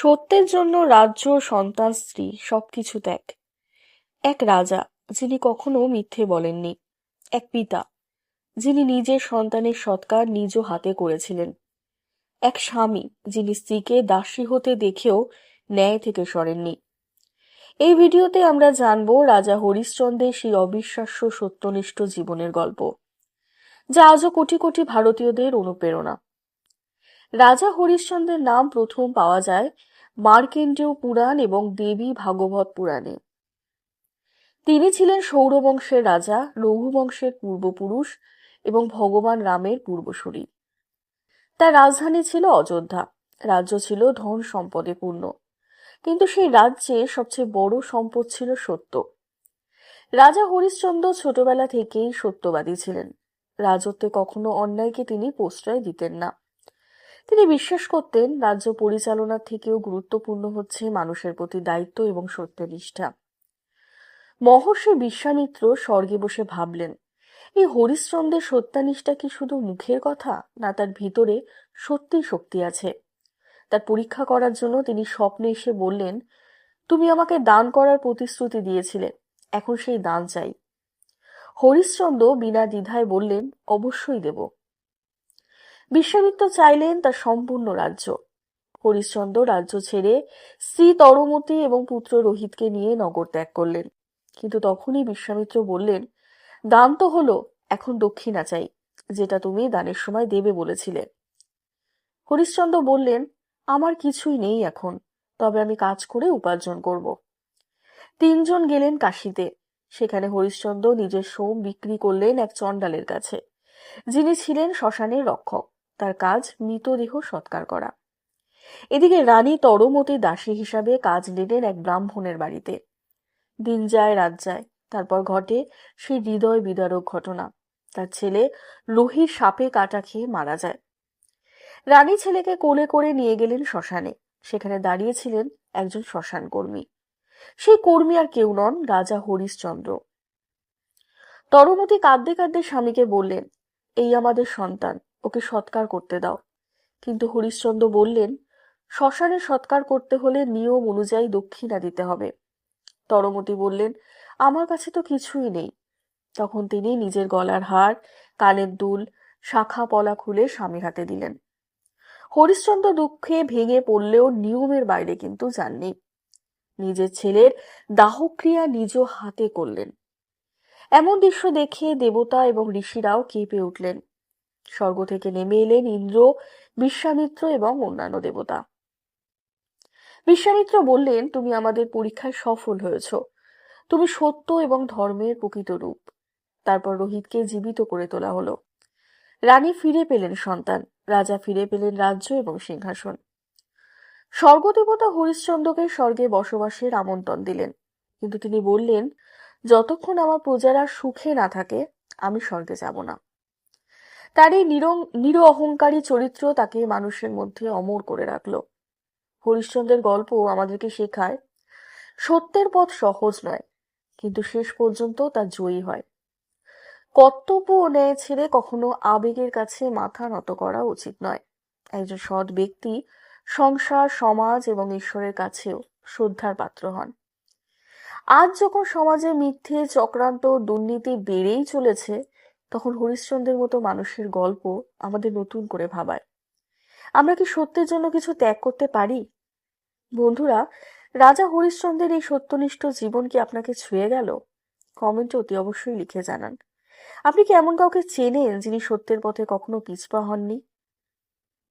সত্যের জন্য রাজ্য, সন্তান, স্ত্রী সবকিছু ত্যাগ। এক রাজা, যিনি কখনো মিথ্যে বলেননি। এক পিতা, যিনি নিজের সন্তানের সৎকার নিজ হাতে করেছিলেন। এক স্বামী, যিনি স্ত্রীকে দাসী হতে দেখেও ন্যায় থেকে সরেননি। এই ভিডিওতে আমরা জানব রাজা হরিশ্চন্দ্রের সেই অবিশ্বাস্য সত্যনিষ্ঠ জীবনের গল্প, যা আজও কোটি কোটি ভারতীয়দের অনুপ্রেরণা। রাজা হরিশ্চন্দ্রের নাম প্রথম পাওয়া যায় মার্কেন্ডীয় পুরাণ এবং দেবী ভাগবত পুরাণে। তিনি ছিলেন সৌরবংশের রাজা, রঘুবংশের পূর্বপুরুষ এবং ভগবান রামের পূর্বসূরি। তার রাজধানী ছিল অযোধ্যা। রাজ্য ছিল ধন সম্পদে পূর্ণ। কিন্তু সেই রাজ্যে সবচেয়ে বড় সম্পদ ছিল সত্য। রাজা হরিশ্চন্দ্র ছোটবেলা থেকেই সত্যবাদী ছিলেন। রাজত্বে কখনো অন্যায়কে তিনি প্রশ্রয় দিতেন না। তিনি বিশ্বাস করতেন রাজ্য পরিচালনার থেকেও গুরুত্বপূর্ণ হচ্ছে মানুষের প্রতি দায়িত্ব এবং সত্যনিষ্ঠা। মহর্ষি বিশ্বামিত্র স্বর্গে বসে ভাবলেন, এই হরিশ্চন্দ্রের সত্যানিষ্ঠা কি শুধু মুখের কথা, না তার ভিতরে সত্যি শক্তি আছে? তার পরীক্ষা করার জন্য তিনি স্বপ্নে এসে বললেন, তুমি আমাকে দান করার প্রতিশ্রুতি দিয়েছিলে, এখন সেই দান চাই। হরিশ্চন্দ্র বিনা দ্বিধায় বললেন, অবশ্যই দেব। বিশ্বামিত্র চাইলেন তার সম্পূর্ণ রাজ্য। হরিশ্চন্দ্র রাজ্য ছেড়ে স্ত্রী তরমতি এবং পুত্র রোহিতকে নিয়ে নগর ত্যাগ করলেন। কিন্তু তখনই বিশ্বামিত্র বললেন, দান তো হলো, এখন দক্ষিণা চাই, যেটা তুমি দানের সময় দেবে বলেছিলে। হরিশ্চন্দ্র বললেন, আমার কিছুই নেই এখন, তবে আমি কাজ করে উপার্জন করব। তিনজন গেলেন কাশিতে। সেখানে হরিশ্চন্দ্র নিজের সোম বিক্রি করলেন এক চণ্ডালের কাছে, যিনি ছিলেন শ্মশানের রক্ষক। তার কাজ মৃতদেহ সৎকার করা। এদিকে রানী তরমতি দাসী হিসাবে কাজ নিলেন এক ব্রাহ্মণের বাড়িতে। দিন যায়, রাত যায়, তারপর ঘটে সেই হৃদয় বিদারক ঘটনা। তার ছেলে লোহির সাপে কাটা খেয়ে মারা যায়। রানী ছেলেকে কোলে করে নিয়ে গেলেন শ্মশানে। সেখানে দাঁড়িয়েছিলেন একজন শ্মশান কর্মী। সেই কর্মী আর কেউ নন, রাজা হরিশচন্দ্র। তরমতি কাঁদতে কাঁদতে স্বামীকে বললেন, এই আমাদের সন্তান ওকে সৎকার করতে দাও। কিন্তু হরিশ্চন্দ্র বললেন, শ্মশানে সৎকার করতে হলে নিয়ম অনুযায়ী দক্ষিণা দিতে হবে। তরমতি বললেন, আমার কাছে তো কিছুই নেই। তখন তিনি নিজের গলার হার, কানের দুল, শাখা পলা খুলে স্বামীর হাতে দিলেন। হরিশ্চন্দ্র দুঃখে ভেঙে পড়লেও নিয়মের বাইরে কিন্তু যাননি। নিজের ছেলের দাহক্রিয়া নিজ হাতে করলেন। এমন দৃশ্য দেখে দেবতা এবং ঋষিরাও কেঁপে উঠলেন। স্বর্গ থেকে নেমে এলেন ইন্দ্র, বিশ্বামিত্র এবং অন্যান্য দেবতা। বিশ্বামিত্র বললেন, তুমি আমাদের পরীক্ষায় সফল হয়েছ। তুমি সত্য এবং ধর্মের প্রকৃত রূপ। তারপর রোহিতকে জীবিত করে তোলা হলো। রানী ফিরে পেলেন সন্তান। রাজা ফিরে পেলেন রাজ্য এবং সিংহাসন। স্বর্গদেবতা হরিশ্চন্দ্রকে স্বর্গে বসবাসের আমন্ত্রণ দিলেন। কিন্তু তিনি বললেন, যতক্ষণ আমার প্রজারা সুখে না থাকে, আমি স্বর্গে যাব না। তার এই নির অহংকারী চরিত্র তাকে মানুষের মধ্যে অমর করে রাখল। হরিশ্চন্দ্রের গল্প আমাদেরকে শেখায়, সত্যের পথ সহজ নয়, কিন্তু শেষ পর্যন্ত তা জয়ী হয়। কর্তব্য ন্যায় ছেড়ে কখনো আবেগের কাছে মাথা নত করা উচিত নয়। একজন সৎ ব্যক্তি সংসার, সমাজ এবং ঈশ্বরের কাছেও শ্রদ্ধার পাত্র হন। আজ যখন সমাজে মিথ্যে, চক্রান্ত, দুর্নীতি বেড়েই চলেছে তখন হরিশ্চন্দ্রের মতো মানুষের গল্প আমাদের নতুন করে ভাবায়। আমরা কি সত্যের জন্য কিছু ত্যাগ করতে পারি? বন্ধুরা, রাজা হরিশ্চন্দ্রের এই সত্যনিষ্ঠ জীবন কি আপনাকে ছুঁয়ে গেল? কমেন্টে অতি অবশ্যই লিখে জানান। আপনি কি এমন কাউকে চেনেন যিনি সত্যের পথে কখনো পিছপা হননি?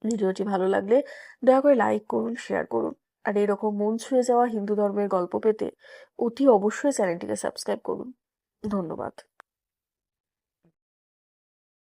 ভিডিওটি ভালো লাগলে দয়া করে লাইক করুন শেয়ার করুন। আর এরকম মন ছুঁয়ে যাওয়া হিন্দু ধর্মের গল্প পেতে অতি অবশ্যই চ্যানেলটিকে সাবস্ক্রাইব করুন। ধন্যবাদ।